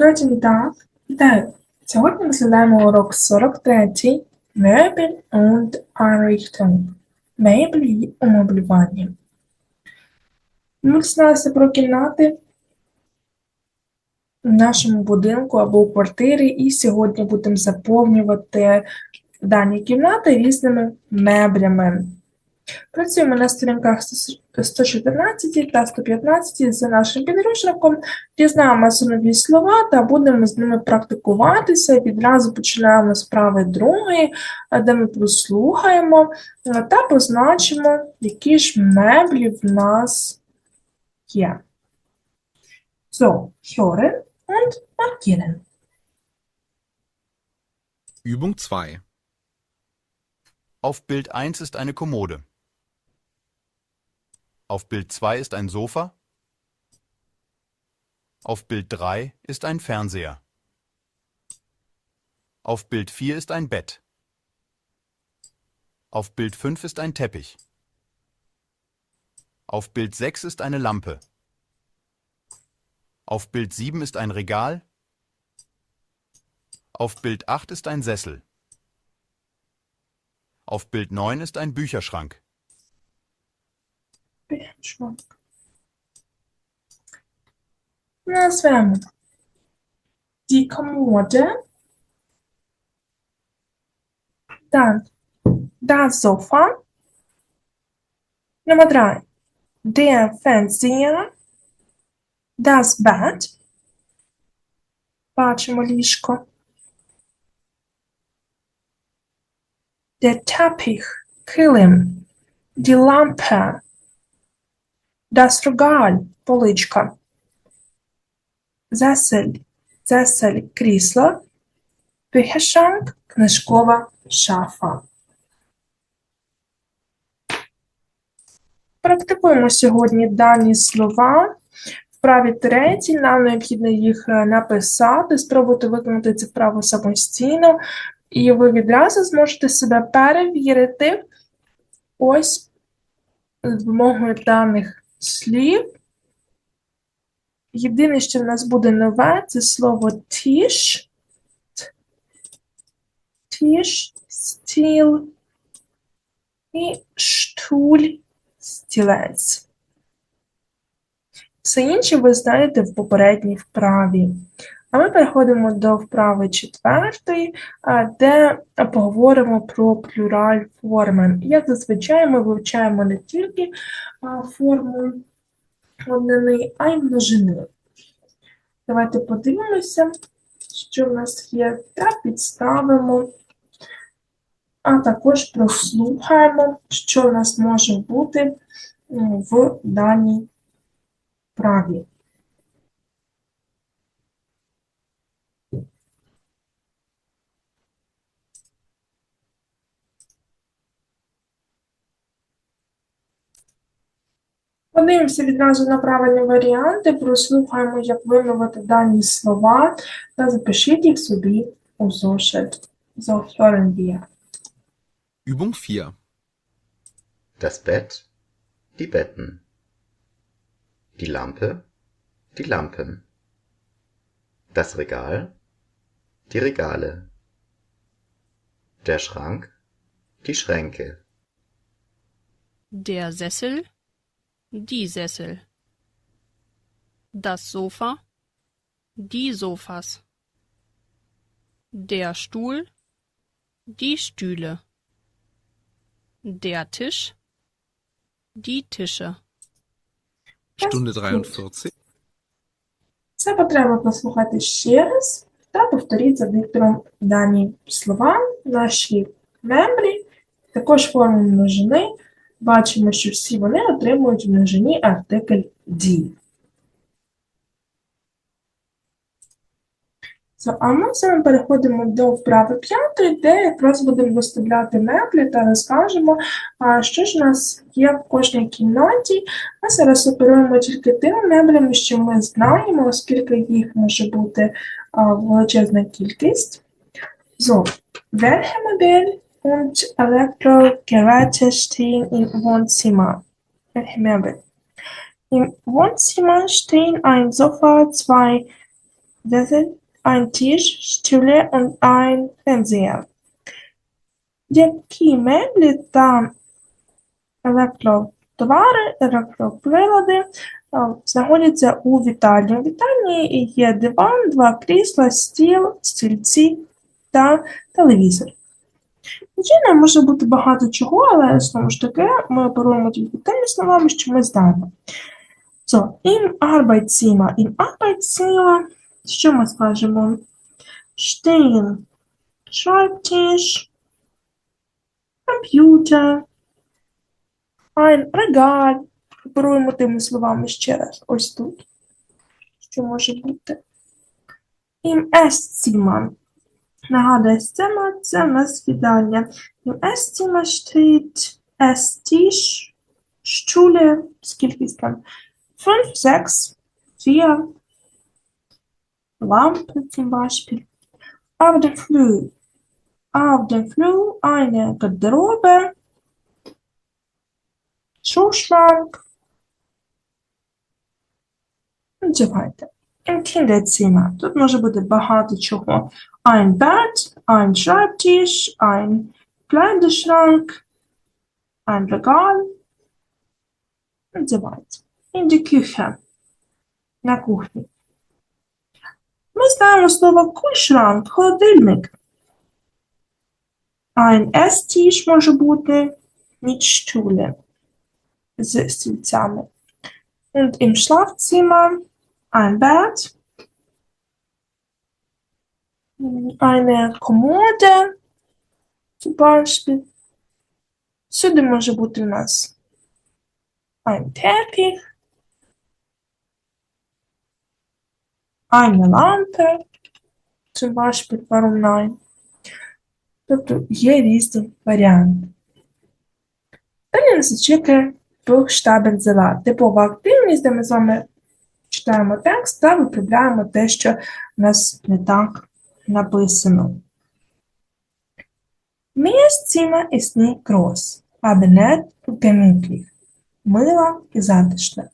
Guten Tag. Вітаю. Сьогодні ми розглядаємо урок 43 Мебель und Einrichtung. Меблі й умоблювання. Ми дізналися про кімнати в нашому будинку або у квартирі, і сьогодні будемо заповнювати дані кімнати різними меблями. Працюємо на сторінках 114 та 115 за нашим підручником, дізнаємося нові слова та будемо з ними практикуватися. Відразу починаємо з прави другої, де ми прослухаємо та позначимо, які ж меблі в нас є. So, hören und markieren. Übung 2 Auf Bild 1 ist eine Kommode. Auf Bild 2 ist ein Sofa. Auf Bild 3 ist ein Fernseher. Auf Bild 4 ist ein Bett. Auf Bild 5 ist ein Teppich. Auf Bild 6 ist eine Lampe. Auf Bild 7 ist ein Regal. Auf Bild 8 ist ein Sessel. Auf Bild 9 ist ein Bücherschrank. Bücherschrank. Назвемо die Kommode, dann das Sofa, Nummer 3 der Fernseher, das Bett, бачимо ліжко, der Teppich, килим, die Lampe, das поличка, Зесель, зесель, крісло, Bücherschrank, книжкова шафа. Практикуємо сьогодні дані слова. В праві третій нам необхідно їх е, написати, спробувати виконати це вправо самостійно, і ви відразу зможете себе перевірити ось з допомогою даних слів. Єдине, що в нас буде нове, це слово тіш, тіш, стіл і штуль, стілець. Все інше ви знаєте в попередній вправі. А ми переходимо до вправи четвертої, де поговоримо про плюраль форми. Як зазвичай ми вивчаємо не тільки форму однини, а й множини. Давайте подивимося, що в нас є, та підставимо, а також прослухаємо, що в нас може бути в даній праві. Подивимося відразу на правильні варіанти, прослухаємо, як вимовити дані слова та запишіть їх собі у зошит. So, hören wir. Übung 4 Das Bett, die Betten. Die Lampe, die Lampen. Das Regal, die Regale. Der Schrank, die Schränke. Der Sessel, die Sessel. Das Sofa, die Sofas. Der Stuhl, die Stühle. Der Tisch, die Tische. Stunde 43 Це потрібно послухати ще раз та повторіть за диктором дані слова, наші мембрі, також форму множини. Бачимо, що всі вони отримують в множині артикль «ді». А ми з вами переходимо до вправи п'ятої, де якраз будемо виставляти меблі та розкажемо, що ж у нас є в кожній кімнаті. Ми зараз оперуємо тільки тими меблями, що ми знаємо, оскільки їх може бути величезна кількість. So, welche Modell und Elektrogeräte stehen im Wohnzimmer? Welche Möbel? Im Wohnzimmer stehen ein Sofa, zwei Sessel, ein Tisch, Stühle und ein Fernseher. Які меблі та електротовари, електроприлади е, знаходяться у вітальні. У вітальні є диван, два крісла, стіл, стільці та телевізор. Звичайно, може бути багато чого, але знову ж таки ми оперуємо тільки тими словами, що ми знаємо. So, im Arbeitszimmer. Im Arbeitszimmer, що ми скажемо? Stehen, Schreibtisch, Computer, ein Regal. Оперуємо тими словами ще раз. Ось тут. Що може бути? Im Esszimmer. Na, Nahe Zimmer, Zimmerzimmers Vidalje. Im Esszimmer steht Esstisch, Stühle, Skilfiskal. Fünf, sechs, vier, Lampe zum Beispiel. Auf dem Flur. Auf dem Flur eine Garderobe, Schuhschrank und so weiter. Im Kinderzimmer. Тут може бути багато чого. Ein Bett, ein Schreibtisch, ein Kleiderschrank, ein Regal und so weiter. In die Küche. На кухні. Ми знаємо слово Kühlschrank, холодильник. Ein Esstisch може бути mit Stühle з стільцями. Und im Schlafzimmer ein Bett, eine Kommode, zum Beispiel. Сюди може бути у нас ein Teppich, eine Lampe, zum Beispiel, warum nein? Тобто є різні варіанти. Далі нас чекає Buchstabensalat. Типова активність, де ми з вами читаємо текст та виправляємо те, що у нас не так написано. Groß, aber nett und gemütlich. Мила і затишна.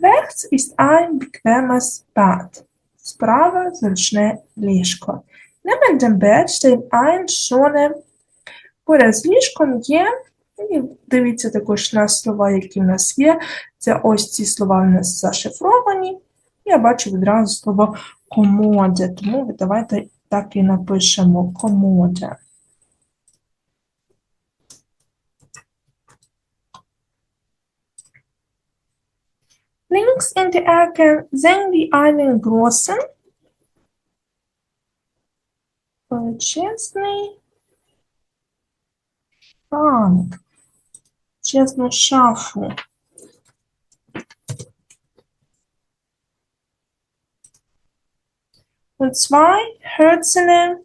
Rechts ist ein bequemes Bad. Справа зручне ліжко. Neben dem Bett steht ein schöner Поряд з ліжком є, і дивіться також на слова, які в нас є. Це ось ці слова в нас зашифровані. Я бачу відразу слово комоде, тому давайте так і напишемо комоде. Links in der Ecke sehen wir einen großen величезний Schrank, величезну шафу. Und zwei hölzerne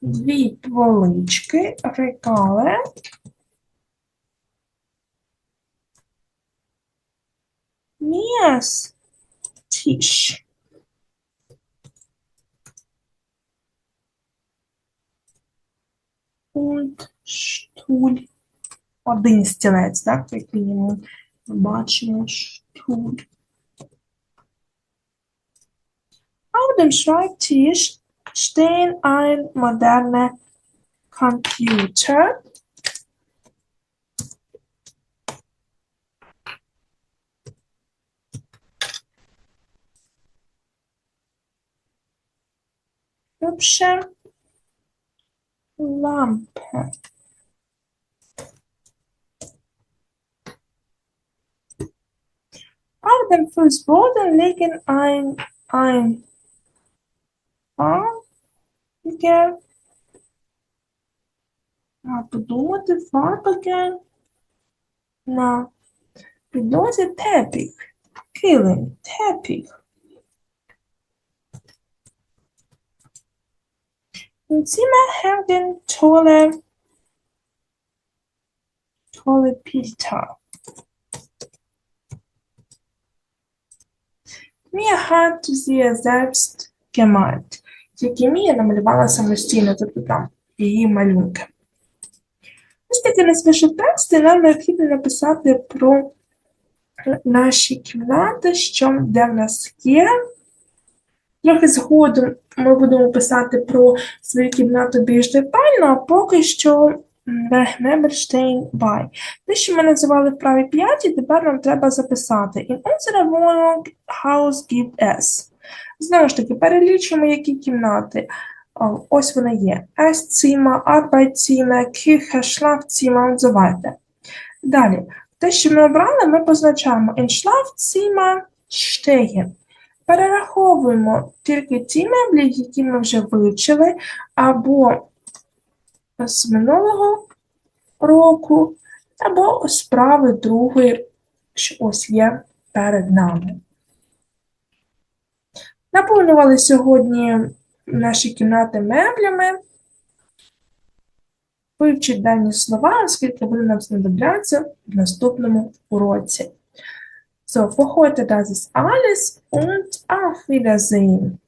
дві полички, рекали. Tisch. Und Stuhl. Один стілець, так, як мінімум. Ми бачимо Stuhl. Dem Schreibtisch stehen ein moderner Computer. Hübsche Lampe. Auf dem Fußboden liegen ein, ein фарбige, а подумати, фарбige на підлозі тепіх, килим, тепіх. Im Zimmer hängen tolle, tolle Bilder. Mir hat sie selbst gemalt. Які Мія намалювала самостійно, тобто там її малюнки. Ось таки нас вийшов текст, і нам необхідно написати про наші кімнати, що де в нас є. Трохи згодом ми будемо писати про свою кімнату більш детально, а поки що Мебельштейн бай. Те, що ми називали в праві 5, тепер нам треба записати. In unsere Wohnung Haus gibt es. Знову ж таки, перелічимо, які кімнати. Ось вони є. Esszimmer, Arbeitszimmer, Küche, Schlafzimmer und so weiter. Далі. Те, що ми обрали, ми позначаємо in Schlafzimmer stehen. Перераховуємо тільки ті меблі, які ми вже вивчили, або з минулого року, або справи другої, що ось є перед нами. Наповнювали сьогодні наші кімнати меблями. Вивчіть дані слова, оскільки вони нам знадобляться в наступному уроці. So, für heute das ist alles und auf Wiedersehen.